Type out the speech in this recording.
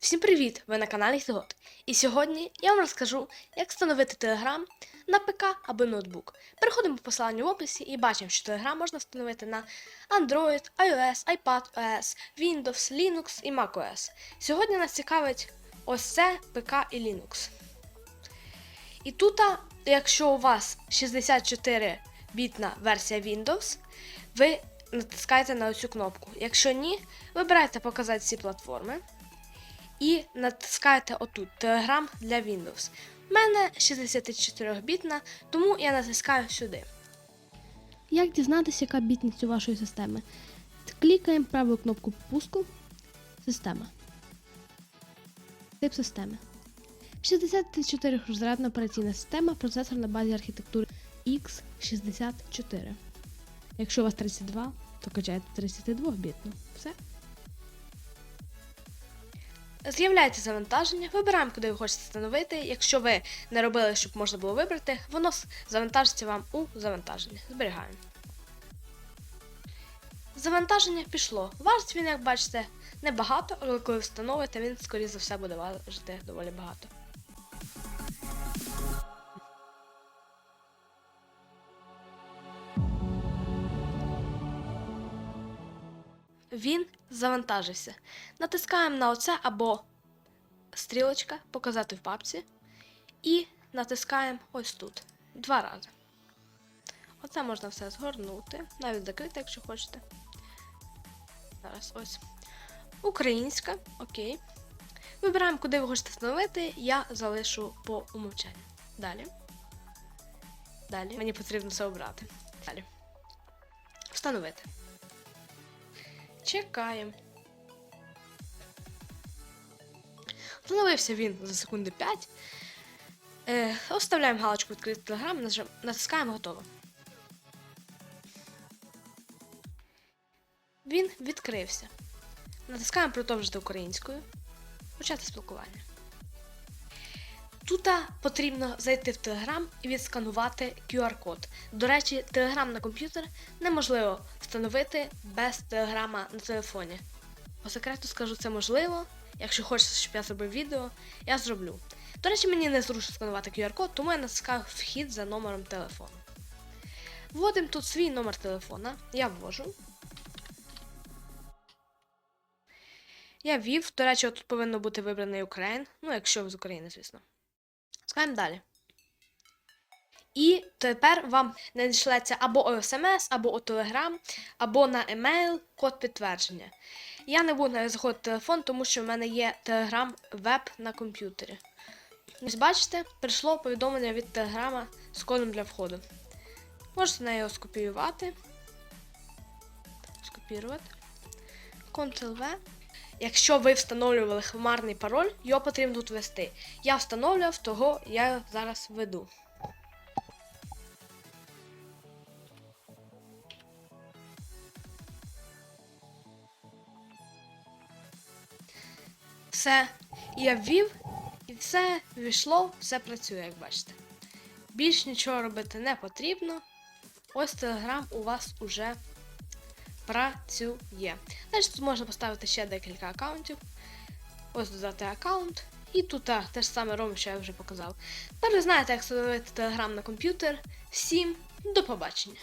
Всім привіт! Ви на каналі Гітлгот. І сьогодні я вам розкажу, як встановити Telegram на ПК або ноутбук. Переходимо по посиланню в описі і бачимо, що Telegram можна встановити на Android, iOS, iPadOS, Windows, Linux і macOS. Сьогодні нас цікавить ось це ПК і Linux. І тут, якщо у вас 64 бітна версія Windows, ви натискаєте на оцю кнопку. Якщо ні, вибирайте показати всі платформи і натискаєте отут Telegram для Windows. У мене 64-бітна, тому я натискаю сюди. Як дізнатися, яка бітність у вашої системи? Клікаємо правою кнопку пуску. Система. Тип системи. 64 розрядна операційна система, процесор на базі архітектури X64. Якщо у вас 32, то качаєте 32-бітну. Все. З'являється завантаження, вибираємо, куди ви хочете встановити. Якщо ви не робили, щоб можна було вибрати, воно завантажиться вам у завантаження. Зберігаємо. Завантаження пішло. Важить він, як бачите, небагато, але коли встановите, він, скоріше за все, буде важити доволі багато. Він завантажився. Натискаємо на оце або стрілочка показати в папці. І натискаємо ось тут. Два рази. Оце можна все згорнути, навіть закрити, якщо хочете. Зараз ось. Українська, окей. Вибираємо, куди ви хочете встановити. Я залишу по умовчанню. Далі. Далі. Мені потрібно це обрати. Далі. Встановити. Чекаємо. Встановився він за секунди 5. Е, оставляємо галочку відкрити телеграм, натискаємо готово. Він відкрився. Натискаємо продовжити українською. Почати спілкування. Тут потрібно зайти в Telegram і відсканувати QR-код. До речі, Telegram на комп'ютер неможливо встановити без Телеграма на телефоні. По секрету скажу, це можливо. Якщо хочете, щоб я зробив відео, я зроблю. До речі, мені не зручно сканувати QR-код, тому я натискаю вхід за номером телефону. Вводимо тут свій номер телефона. Я ввожу. Я ввів. До речі, тут повинно бути вибраний Україн. Ну, якщо ви з України, звісно. Скаємо далі. І тепер вам надішлеться або SMS, або у Telegram, або на емейл код підтвердження. Я не буду в телефон, тому що в мене є Telegram веб на комп'ютері. Ось бачите, прийшло повідомлення від Телеграма з кодом для входу. Можете на його скопіювати. Скопірувати. Ctrl-V. Якщо ви встановлювали хмарний пароль, його потрібно тут ввести. Я встановлював, того я зараз веду. Все, я ввів, і все ввійшло, все працює, як бачите. Більш нічого робити не потрібно. Ось Телеграм у вас уже працює. Значить, тут можна поставити ще декілька аккаунтів. Ось додати аккаунт. І тут а, те ж саме робимо, що я вже показав. Тепер ви знаєте, як встановити Телеграм на комп'ютер. Всім до побачення!